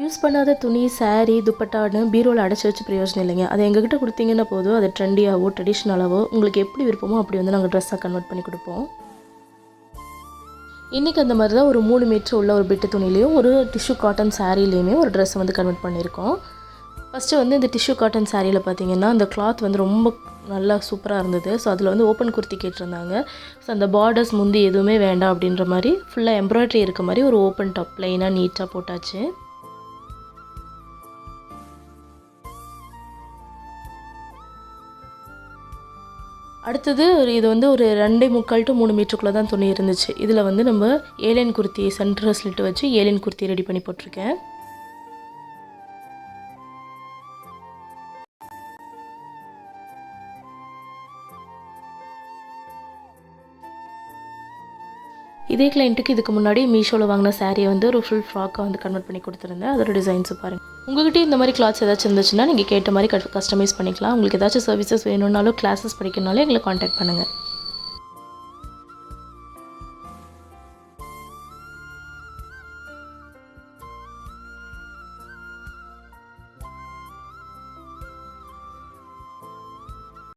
Use பண்ணாத துணி சாரீ துப்பட்டான்னு பீரோவில் அடைச்சி வச்சு பிரயோஜனம் இல்லைங்க. அதை எங்ககிட்ட கொடுத்தீங்கன்னா போதும். அது ட்ரெண்டியாகவோ ட்ரெடிஷ்னலாவோ உங்களுக்கு எப்படி விருப்பமோ அப்படி வந்து நாங்கள் ட்ரெஸ்ஸாக கன்வெர்ட் பண்ணி கொடுப்போம். இன்றைக்கி அந்த மாதிரி தான் ஒரு மூணு மீட்டர் உள்ள ஒரு பிட்டு துணிலையும் ஒரு டிஷ்யூ காட்டன் சாரீலேயுமே ஒரு ட்ரெஸ்ஸை வந்து கன்வெர்ட் பண்ணியிருக்கோம். ஃபஸ்ட்டு வந்து இந்த டிஷ்யூ காட்டன் சாரியில் பார்த்தீங்கன்னா அந்த கிளாத் வந்து ரொம்ப நல்லா சூப்பராக இருந்தது. ஸோ அதில் வந்து ஓப்பன் குர்த்தி கேட்டிருந்தாங்க. ஸோ அந்த பார்டர்ஸ் முந்தி எதுவுமே வேண்டாம் அப்படின்ற மாதிரி ஃபுல்லாக எம்ப்ராய்டரி இருக்க மாதிரி ஒரு ஓப்பன் டாப் ப்ளைனாக நீட்டாக போட்டாச்சு. அடுத்தது ஒரு இது வந்து ஒரு ரெண்டே முக்கால் டு மூணு மீட்டருக்குள்ளே தான் துணி இருந்துச்சு. இதில் வந்து நம்ம ஏலியன் குர்த்தி சென்டர் வச்சு ஏலியன் குர்த்தி ரெடி பண்ணி போட்டிருக்கேன். இதே கிளைண்ட்டுக்கு இதுக்கு முன்னாடி மீஷோவில் வாங்கின சாரியை வந்து ஒரு ஃபுல் ஃப்ராக்காக வந்து கன்வெர்ட் பண்ணி கொடுத்துருந்தேன். அதோட டிசைன்ஸு பாருங்கள் உங்ககிட்ட இந்த மாதிரி கிளாத்ஸ் ஏதாச்சும் இருந்துச்சுன்னா நீங்கள் கேட்ட மாதிரி கஸ்டமைஸ் பண்ணிக்கலாம். உங்களுக்கு ஏதாச்சும் சர்வீசஸ் வேணும்னாலும் கிளாஸஸ் படிக்கணும்னாலும் எங்களை காண்டாக்ட் பண்ணுங்கள்